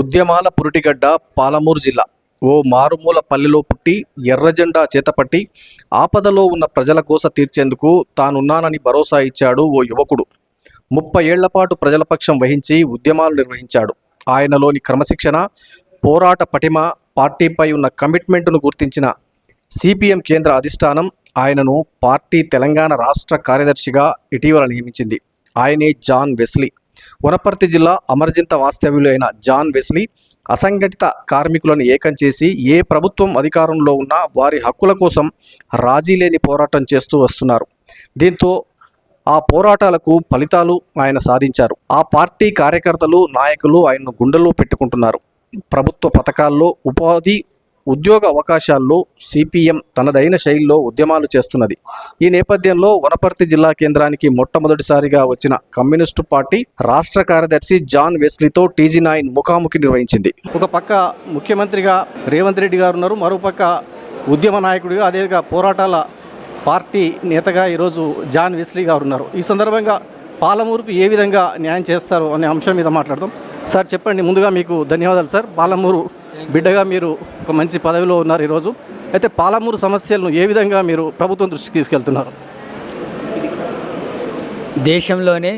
ఉద్యమాల పురిటిగడ్డ పాలమూరు జిల్లా. ఓ మారుమూల పల్లెలో పుట్టి ఎర్రజెండా చేతపట్టి ఆపదలో ఉన్న ప్రజల కోస తీర్చేందుకు తానున్నానని భరోసా ఇచ్చాడు ఓ యువకుడు. ముప్పై ఏళ్ళపాటు ప్రజలపక్షం ప్రజల పక్షం వహించి ఉద్యమాలు నిర్వహించాడు. ఆయనలోని క్రమశిక్షణ పోరాట పటిమ పార్టీపై ఉన్న కమిట్మెంట్ను గుర్తించిన సిపిఎం కేంద్ర అధిష్టానం ఆయనను పార్టీ తెలంగాణ రాష్ట్ర కార్యదర్శిగా ఇటీవల నియమించింది. ఆయనే జాన్ వెస్లీ. వనపర్తి జిల్లా అమర్జింత వాస్తవ్యులు అయిన జాన్ వెస్లీ అసంఘటిత కార్మికులను ఏకం చేసి ఏ ప్రభుత్వం అధికారంలో ఉన్నా వారి హక్కుల కోసం రాజీ లేని పోరాటం చేస్తూ వస్తున్నారు. దీంతో ఆ పోరాటాలకు ఫలితాలు ఆయన సాధించారు. ఆ పార్టీ కార్యకర్తలు నాయకులు ఆయన్ను గుండెల్లో పెట్టుకుంటున్నారు. ప్రభుత్వ పథకాల్లో ఉపాధి ఉద్యోగ అవకాశాల్లో సిపిఎం తనదైన శైలిలో ఉద్యమాలు చేస్తున్నది. ఈ నేపథ్యంలో వనపర్తి జిల్లా కేంద్రానికి మొట్టమొదటిసారిగా వచ్చిన కమ్యూనిస్టు పార్టీ రాష్ట్ర కార్యదర్శి జాన్ వెస్లీతో టీజీ నైన్ ముఖాముఖి నిర్వహించింది. ఒక పక్క ముఖ్యమంత్రిగా రేవంత్ రెడ్డి గారు ఉన్నారు మరోపక్క ఉద్యమ నాయకుడిగా అదేవిధంగా పోరాటాల పార్టీ నేతగా ఈరోజు జాన్ వెస్లీ గారు ఉన్నారు. ఈ సందర్భంగా పాలమూరుకు ఏ విధంగా న్యాయం చేస్తారు అనే అంశం మీద మాట్లాడదాం. సార్ చెప్పండి ముందుగా మీకు ధన్యవాదాలు సార్. పాలమూరు బిడ్డగా మీరు ఒక మంచి పదవిలో ఉన్నారు ఈరోజు. అయితే పాలమూరు సమస్యలను ఏ విధంగా మీరు ప్రభుత్వం దృష్టికి తీసుకెళ్తున్నారు? దేశంలోనే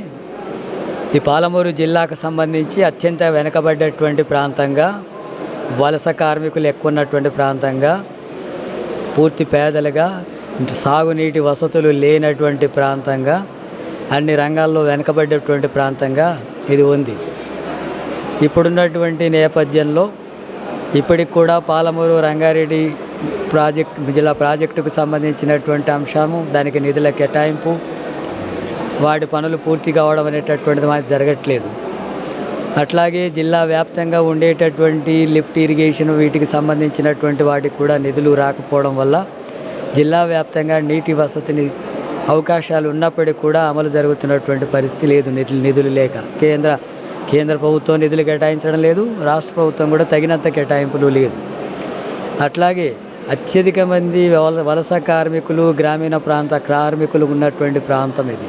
ఈ పాలమూరు జిల్లాకు సంబంధించి అత్యంత వెనుకబడ్డటువంటి ప్రాంతంగా వలస కార్మికులు ఎక్కువ ఉన్నటువంటి ప్రాంతంగా పూర్తి పేదలుగా సాగునీటి వసతులు లేనటువంటి ప్రాంతంగా అన్ని రంగాల్లో వెనుకబడ్డటువంటి ప్రాంతంగా ఇది ఉంది. ఇప్పుడున్నటువంటి నేపథ్యంలో ఇప్పటికి కూడా పాలమూరు రంగారెడ్డి ప్రాజెక్ట్ జిల్లా ప్రాజెక్టుకు సంబంధించినటువంటి అంశము దానికి నిధుల కేటాయింపు వాటి పనులు పూర్తి కావడం అనేటటువంటిది మాకు జరగట్లేదు. అట్లాగే జిల్లా వ్యాప్తంగా ఉండేటటువంటి లిఫ్ట్ ఇరిగేషన్ వీటికి సంబంధించినటువంటి వాటికి కూడా నిధులు రాకపోవడం వల్ల జిల్లా వ్యాప్తంగా నీటి వసతిని అవకాశాలు ఉన్నప్పటికీ కూడా అమలు జరుగుతున్నటువంటి పరిస్థితి లేదు. నిధులు నిధులు లేక కేంద్ర కేంద్ర ప్రభుత్వం నిధులు కేటాయించడం లేదు రాష్ట్ర ప్రభుత్వం కూడా తగినంత కేటాయింపులు లేదు. అట్లాగే అత్యధిక మంది వలస కార్మికులు గ్రామీణ ప్రాంత కార్మికులు ఉన్నటువంటి ప్రాంతం ఇది.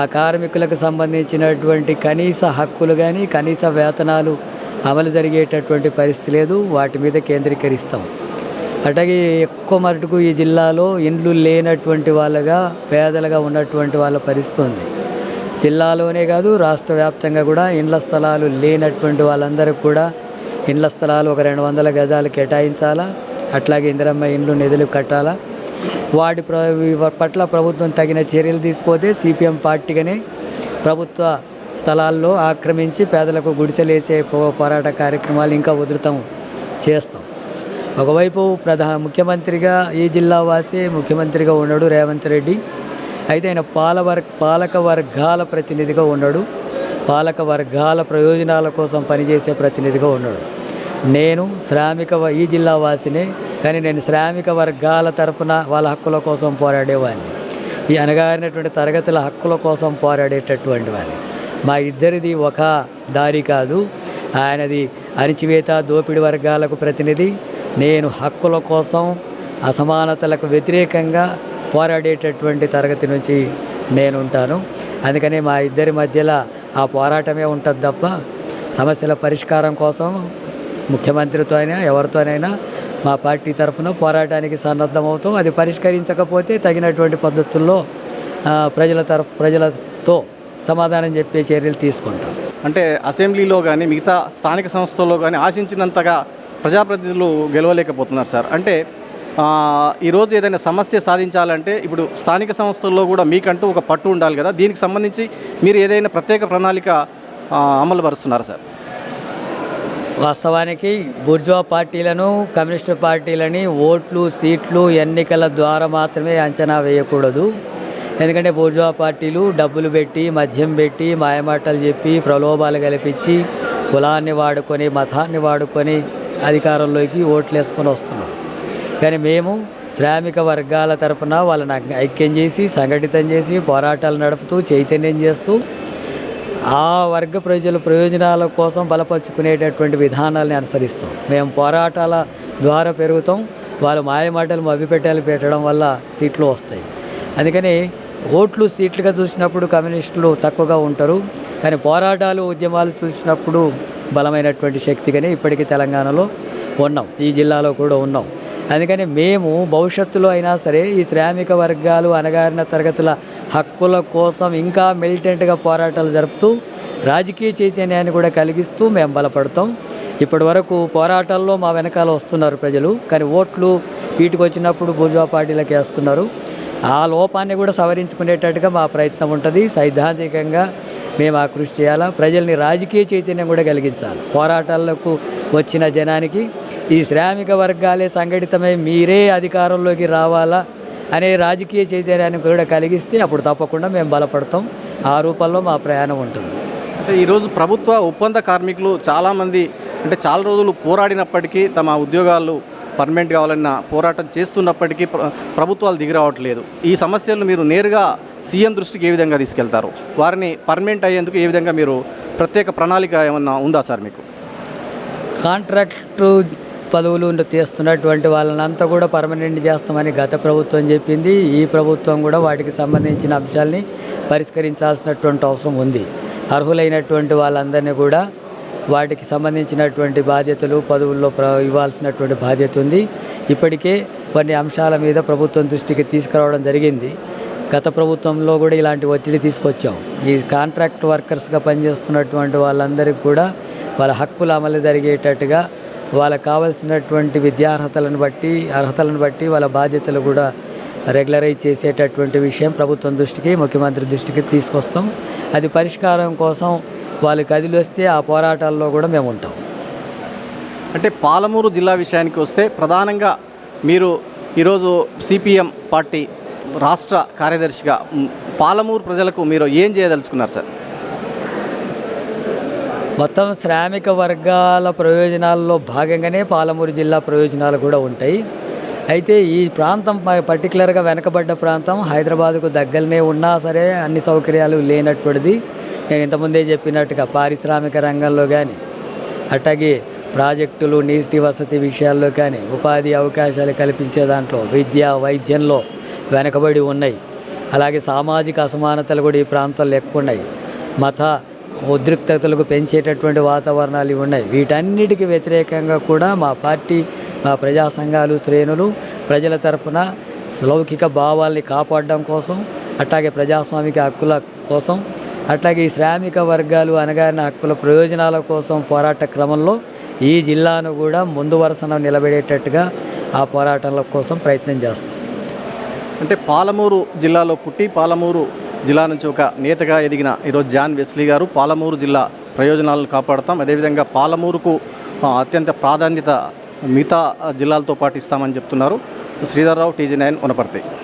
ఆ కార్మికులకు సంబంధించినటువంటి కనీస హక్కులు కానీ కనీస వేతనాలు అమలు జరిగేటటువంటి పరిస్థితి లేదు వాటి మీద కేంద్రీకరిస్తాం. అట్లాగే ఎక్కువ మటుకు ఈ జిల్లాలో ఇండ్లు లేనటువంటి వాళ్ళగా పేదలుగా ఉన్నటువంటి వాళ్ళ పరిస్థితి ఉంది. జిల్లాలోనే కాదు రాష్ట్ర వ్యాప్తంగా కూడా ఇండ్ల స్థలాలు లేనటువంటి వాళ్ళందరికీ కూడా ఇండ్ల స్థలాలు ఒక రెండు వందల గజాలు కేటాయించాలా? అట్లాగే ఇందిరమ్మ ఇండ్లు నిధులు కట్టాలా? వాటి ప్ర పట్ల ప్రభుత్వం తగిన చర్యలు తీసుకపోతే సిపిఎం పార్టీగానే ప్రభుత్వ స్థలాల్లో ఆక్రమించి పేదలకు గుడిసెలేసే పో- పోరాట కార్యక్రమాలు ఇంకా ఉధృతం చేస్తాం. ఒకవైపు ప్రధాన ముఖ్యమంత్రిగా ఈ జిల్లా వాసి ముఖ్యమంత్రిగా ఉన్నాడు రేవంత్ రెడ్డి. అయితే ఆయన పాలవర్ పాలక వర్గాల ప్రతినిధిగా ఉన్నాడు. పాలక వర్గాల ప్రయోజనాల కోసం పనిచేసే ప్రతినిధిగా ఉన్నాడు. నేను శ్రామిక ఈ జిల్లా వాసినే కానీ నేను శ్రామిక వర్గాల తరపున వాళ్ళ హక్కుల కోసం పోరాడేవాడిని. ఈ అనగారినటువంటి తరగతుల హక్కుల కోసం పోరాడేటటువంటి వాడిని. మా ఇద్దరిది ఒక దారి కాదు. ఆయనది అణిచివేత దోపిడి వర్గాలకు ప్రతినిధి. నేను హక్కుల కోసం అసమానతలకు వ్యతిరేకంగా పోరాడేటటువంటి తరగతి నుంచి నేను ఉంటాను అందుకని మా ఇద్దరి మధ్యలో ఆ పోరాటమే ఉంటుంది తప్ప సమస్యల పరిష్కారం కోసం ముఖ్యమంత్రితో అయినా ఎవరితోనైనా మా పార్టీ తరఫున పోరాటానికి సన్నద్ధమవుతాం. అది పరిష్కరించకపోతే తగినటువంటి పద్ధతుల్లో ప్రజల తరఫు ప్రజలతో సమాధానం చెప్పే చర్యలు తీసుకుంటాం. అంటే అసెంబ్లీలో కానీ మిగతా స్థానిక సంస్థల్లో కానీ ఆశించినంతగా ప్రజాప్రతినిధులు గెలవలేకపోతున్నారు సార్. అంటే ఈరోజు ఏదైనా సమస్య సాధించాలంటే ఇప్పుడు స్థానిక సంస్థల్లో కూడా మీకంటూ ఒక పట్టు ఉండాలి కదా. దీనికి సంబంధించి మీరు ఏదైనా ప్రత్యేక ప్రణాళిక ఆ, అమలు పరుస్తున్నారా సార్? వాస్తవానికి బుర్జువా పార్టీలను కమ్యూనిస్టు పార్టీలని ఓట్లు సీట్లు ఎన్నికల ద్వారా మాత్రమే అంచనా వేయకూడదు. ఎందుకంటే బుర్జువా పార్టీలు డబ్బులు పెట్టి మద్యం పెట్టి మాయమాటలు చెప్పి ప్రలోభాలు కల్పించి కులాన్ని వాడుకొని మతాన్ని వాడుకొని అధికారంలోకి ఓట్లు వేసుకొని వస్తున్నారు. కానీ మేము శ్రామిక వర్గాల తరపున వాళ్ళని ఐక్యం చేసి సంఘటితం చేసి పోరాటాలు నడుపుతూ చైతన్యం చేస్తూ ఆ వర్గ ప్రజల ప్రయోజనాల కోసం బలపరుచుకునేటటువంటి విధానాలని అనుసరిస్తాం మేము పోరాటాల ద్వారా పెరుగుతాం. వాళ్ళు మాయమాటలు మభ్యపెట్టాలు పెట్టడం వల్ల సీట్లు వస్తాయి. అందుకని ఓట్లు సీట్లుగా చూసినప్పుడు కమ్యూనిస్టులు తక్కువగా ఉంటారు. కానీ పోరాటాలు ఉద్యమాలు చూసినప్పుడు బలమైనటువంటి శక్తిగానే ఇప్పటికీ తెలంగాణలో ఉన్నాం. ఈ జిల్లాలో కూడా ఉన్నాం. అందుకని మేము భవిష్యత్తులో అయినా సరే ఈ శ్రామిక వర్గాలు అణగారిన తరగతుల హక్కుల కోసం ఇంకా మిలిటెంట్గా పోరాటాలు జరుపుతూ రాజకీయ చైతన్యాన్ని కూడా కలిగిస్తూ మేము బలపడతాం. ఇప్పటి వరకు పోరాటాల్లో మా వెనకాల వస్తున్నారు ప్రజలు. కానీ ఓట్లు వీటికి వచ్చినప్పుడు బూర్జా పార్టీలకు వేస్తున్నారు. ఆ లోపాన్ని కూడా సవరించుకునేటట్టుగా మా ప్రయత్నం ఉంటుంది. సైద్ధాంతికంగా మేము ఆ కృషి చేయాలా? ప్రజల్ని రాజకీయ చైతన్యం కూడా కలిగించాలి? పోరాటాలకు వచ్చిన జనానికి ఈ శ్రామిక వర్గాలే సంఘటితమై మీరే అధికారంలోకి రావాలా అనే రాజకీయ చైతన్యాన్ని కూడా కలిగిస్తే అప్పుడు తప్పకుండా మేము బలపడతాం. ఆ రూపంలో మా ప్రయాణం ఉంటుంది. అంటే ఈరోజు ప్రభుత్వ ఒప్పంద కార్మికులు చాలామంది అంటే చాలా రోజులు పోరాడినప్పటికీ తమ ఉద్యోగాలు పర్మనెంట్ కావాలన్న పోరాటం చేస్తున్నప్పటికీ ప్రభుత్వాలు ప్రభుత్వాలు దిగిరావట్లేదు. ఈ సమస్యలను మీరు నేరుగా సీఎం దృష్టికి ఏ విధంగా తీసుకెళ్తారు? వారిని పర్మనెంట్ అయ్యేందుకు ఏ విధంగా మీరు ప్రత్యేక ప్రణాళిక ఏమన్నా ఉందా సార్ మీకు? కాంట్రాక్టు పదవులు చేస్తున్నటువంటి వాళ్ళనంతా కూడా పర్మనెంట్ చేస్తామని గత ప్రభుత్వం చెప్పింది. ఈ ప్రభుత్వం కూడా వాటికి సంబంధించిన అంశాల్ని పరిష్కరించాల్సినటువంటి అవసరం ఉంది. అర్హులైనటువంటి వాళ్ళందరినీ కూడా వాటికి సంబంధించినటువంటి బాధ్యతలు పదవుల్లో ప్ర ఇవ్వాల్సినటువంటి బాధ్యత ఉంది. ఇప్పటికే కొన్ని అంశాల మీద ప్రభుత్వం దృష్టికి తీసుకురావడం జరిగింది. గత ప్రభుత్వంలో కూడా ఇలాంటి ఒత్తిడి తీసుకొచ్చాం. ఈ కాంట్రాక్ట్ వర్కర్స్గా పనిచేస్తున్నటువంటి వాళ్ళందరికీ కూడా వాళ్ళ హక్కులు అమలు జరిగేటట్టుగా వాళ్ళకి కావాల్సినటువంటి విద్యార్హతలను బట్టి అర్హతలను బట్టి వాళ్ళ బాధ్యతలు కూడా రెగ్యులరైజ్ చేసేటటువంటి విషయం ప్రభుత్వం దృష్టికి ముఖ్యమంత్రి దృష్టికి తీసుకొస్తాం. అది పరిష్కారం కోసం వాళ్ళు కదిలి వస్తే ఆ పోరాటాల్లో కూడా మేము ఉంటాం. అంటే పాలమూరు జిల్లా విషయానికి వస్తే ప్రధానంగా మీరు ఈరోజు సిపిఎం పార్టీ రాష్ట్ర కార్యదర్శిగా పాలమూరు ప్రజలకు మీరు ఏం చేయదలుచుకున్నారు సార్? మొత్తం శ్రామిక వర్గాల ప్రయోజనాల్లో భాగంగానే పాలమూరు జిల్లా ప్రయోజనాలు కూడా ఉంటాయి. అయితే ఈ ప్రాంతం పర్టికులర్గా వెనకబడ్డ ప్రాంతం హైదరాబాద్కు దగ్గరనే ఉన్నా సరే అన్ని సౌకర్యాలు లేనటువంటిది. నేను ఇంతకుముందే చెప్పినట్టుగా పారిశ్రామిక రంగంలో కానీ అట్లాగే ప్రాజెక్టులు నీటి వసతి విషయాల్లో కానీ ఉపాధి అవకాశాలు కల్పించే దాంట్లో విద్య వైద్యంలో వెనకబడి ఉన్నాయి. అలాగే సామాజిక అసమానతలు కూడా ఈ ప్రాంతాల్లో ఎక్కువ ఉన్నాయి. మత ఉద్రిక్తతలకు పెంచేటటువంటి వాతావరణాలు ఉన్నాయి. వీటన్నిటికీ వ్యతిరేకంగా కూడా మా పార్టీ మా ప్రజా సంఘాలు శ్రేణులు ప్రజల తరఫున లౌకిక భావాల్ని కాపాడడం కోసం అట్లాగే ప్రజాస్వామిక హక్కుల కోసం అట్లాగే ఈ శ్రామిక వర్గాలు అనగారిన హక్కుల ప్రయోజనాల కోసం పోరాట క్రమంలో ఈ జిల్లాను కూడా ముందు వరుసన నిలబడేటట్టుగా ఆ పోరాటాల కోసం ప్రయత్నం చేస్తాం. అంటే పాలమూరు జిల్లాలో పుట్టి పాలమూరు జిల్లా నుంచి ఒక నేతగా ఎదిగిన ఈరోజు జాన్ వెస్లీ గారు పాలమూరు జిల్లా ప్రయోజనాలను కాపాడతాం. అదేవిధంగా పాలమూరుకు అత్యంత ప్రాధాన్యత మిగతా జిల్లాలతో పాటు ఇస్తామని చెప్తున్నారు. Sridhar Rao TG nine Wanaparthy.